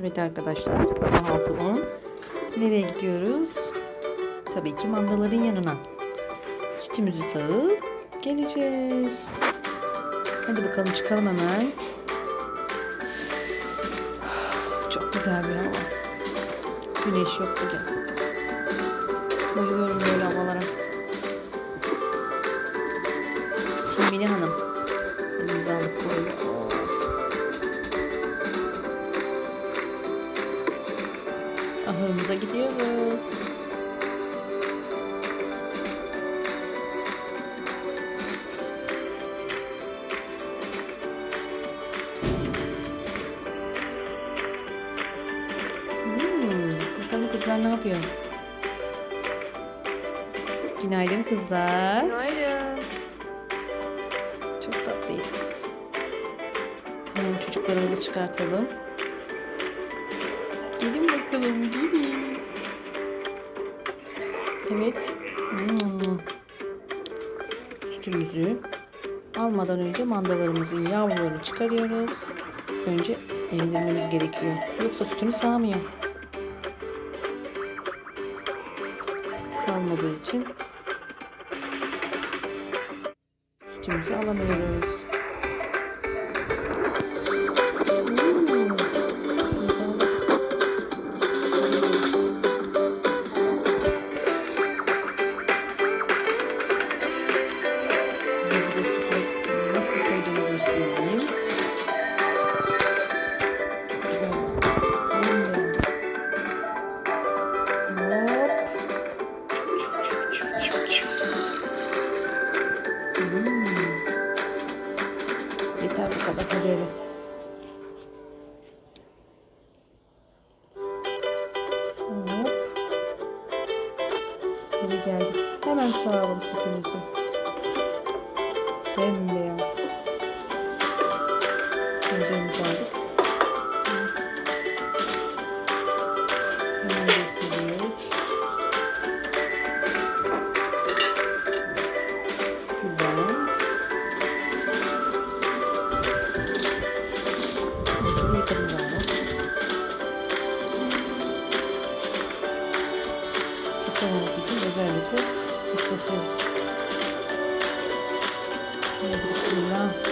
Evet arkadaşlar sabah altı on. Nereye gidiyoruz? Tabii ki mandaların yanına. Sütümüzü sağıp geleceğiz. Hadi bakalım çıkalım hemen. Çok güzel bir hava. Güneş yok bugün. Bayılıyorum böyle havalara. Emine Hanım. Elimizi alıp Ahırımıza gidiyoruz. Hmm, bakalım kızlar ne yapıyor? Günaydın kızlar. Günaydın. Çok tatlıyız. Hemen çocuklarımızı çıkartalım. Gelin bakalım gelin. Evet. Hmm. Sütümüzü almadan önce mandalarımızın yavrularını çıkarıyoruz. Önce emzirmemiz gerekiyor. Yoksa sütünü sağmıyor. Salmadığı için sütümüzü alamıyoruz. Eve geldik. Hemen sağalım sütümüzü. Bembeyaz. Tenceremizi aldık. Hemen döküyoruz. Islatıyorum. Hadi bismillah. Bakalım